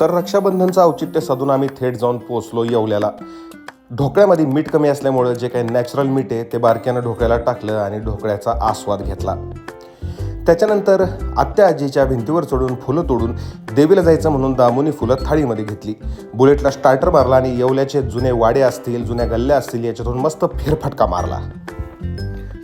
तर रक्षाबंधनचं औचित्य साधून आम्ही थेट जाऊन पोचलो येवल्याला. ढोकळ्यामध्ये मीठ कमी असल्यामुळं जे काही नॅचरल मीठ आहे ते बारक्यानं ढोकळ्याला टाकलं आणि ढोकळ्याचा आस्वाद घेतला. त्याच्यानंतर आत्या आजीच्या भिंतीवर चढून फुलं तोडून देवीला जायचं म्हणून दामुनी फुलं थाळीमध्ये घेतली. बुलेटला स्टार्टर मारला आणि येवल्याचे जुने वाडे असतील जुन्या गल्ल्या असतील याच्यातून मस्त फेरफटका मारला.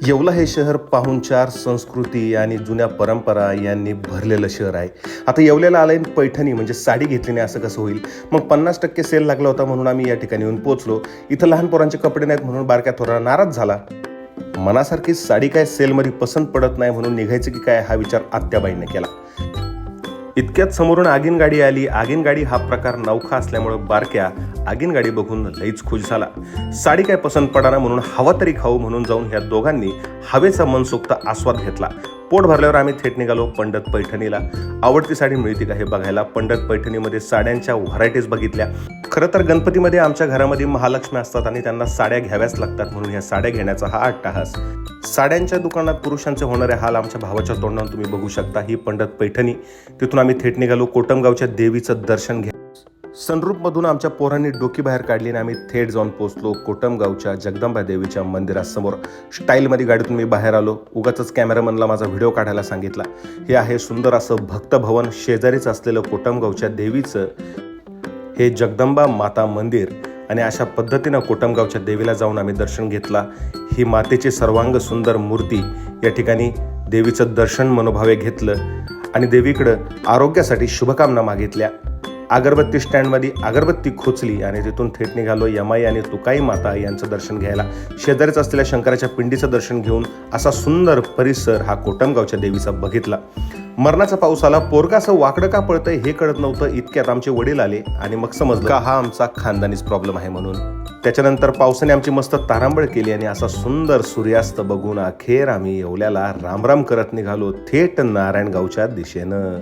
येवला हे शहर पाहुणचार संस्कृती आणि जुन्या परंपरा यांनी भरलेलं शहर आहे. आता येवल्याला आलंय पैठणी म्हणजे साडी घेतली नाही असं कसं होईल? मग पन्नास टक्के सेल लागला होता म्हणून आम्ही या ठिकाणी येऊन पोचलो इथं लहान पोरांचे कपडे नाहीत म्हणून बारक्या थोडा नाराज झाला. मनासारखी साडी काय सेलमध्ये पसंत पडत नाही म्हणून निघायचं की काय हा विचार आत्याबाईने केला. इतक्यात समोरून आगीन गाडी आली. आगीन गाडी हा प्रकार नौखा असल्यामुळे बारक्या आगीन गाडी बघून लईच खुश झाला. साडी काय पसंत पडाना म्हणून हवा तरी खाऊ म्हणून जाऊन ह्या दोघांनी हवेचा मनसोक्त आस्वाद घेतला. पोट भरल्यावर आम्ही थेट निघालो पंडत पैठणीला. आवडती साडी मिळते का हे बघायला पंडत पैठणीमध्ये साड्यांच्या व्हरायटीज बघितल्या. खरं तर गणपतीमध्ये आमच्या घरामध्ये महालक्ष्मी असतात आणि त्यांना साड्या घ्याव्याच लागतात म्हणून ह्या साड्या घेण्याचा हा अट्टाहास. साड्यांच्या दुकानात पुरुषांचे होणारे हाल आमच्या भावाच्या तोंडावर तुम्ही बघू शकता. ही पंडत पैठणी. तिथून आम्ही थेट निघालो. कोटमगावच्या देवीचं दर्शन घ्या सनरूपमधून आमच्या पोरांनी डोकी बाहेर काढली आणि आम्ही थेट जाऊन पोहोचलो कोटमगावच्या जगदंबा देवीच्या मंदिरासमोर. स्टाईलमध्ये गाडीतून मी बाहेर आलो. उगाच कॅमेरामनला माझा व्हिडिओ काढायला सांगितला. हे आहे सुंदर असं भक्तभवन. शेजारीच असलेलं कोटमगावच्या देवीचं हे जगदंबा माता मंदिर. आणि अशा पद्धतीनं कोटमगावच्या देवीला जाऊन आम्ही दर्शन घेतला. ही मातेची सर्वांग सुंदर मूर्ती. या ठिकाणी देवीचं दर्शन मनोभावे घेतलं. आणि देवीकडं आरोग्यासाठी शुभकामना मागितल्या. अगरबत्ती स्टँडमध्ये अगरबत्ती खोचली आणि तिथून थेट निघालो यमाई आणि तुकाई माता यांचं दर्शन घ्यायला. शेजारीच असलेल्या शंकराच्या पिंडीचं दर्शन घेऊन असा सुंदर परिसर हा कोटमगावच्या देवीचा बघितला. मरणाचा पाऊस आला पोरगा असं वाकडं का पळतंय हे कळत नव्हतं. इतक्यात आमचे वडील आले आणि मग समजलं का हा आमचा खानदानीच प्रॉब्लेम आहे म्हणून. त्याच्यानंतर पावसाने आमची मस्त तारांबळ केली आणि असा सुंदर सूर्यास्त बघून अखेर आम्ही येवल्याला रामराम करत निघालो थेट नारायणगावच्या दिशेनं.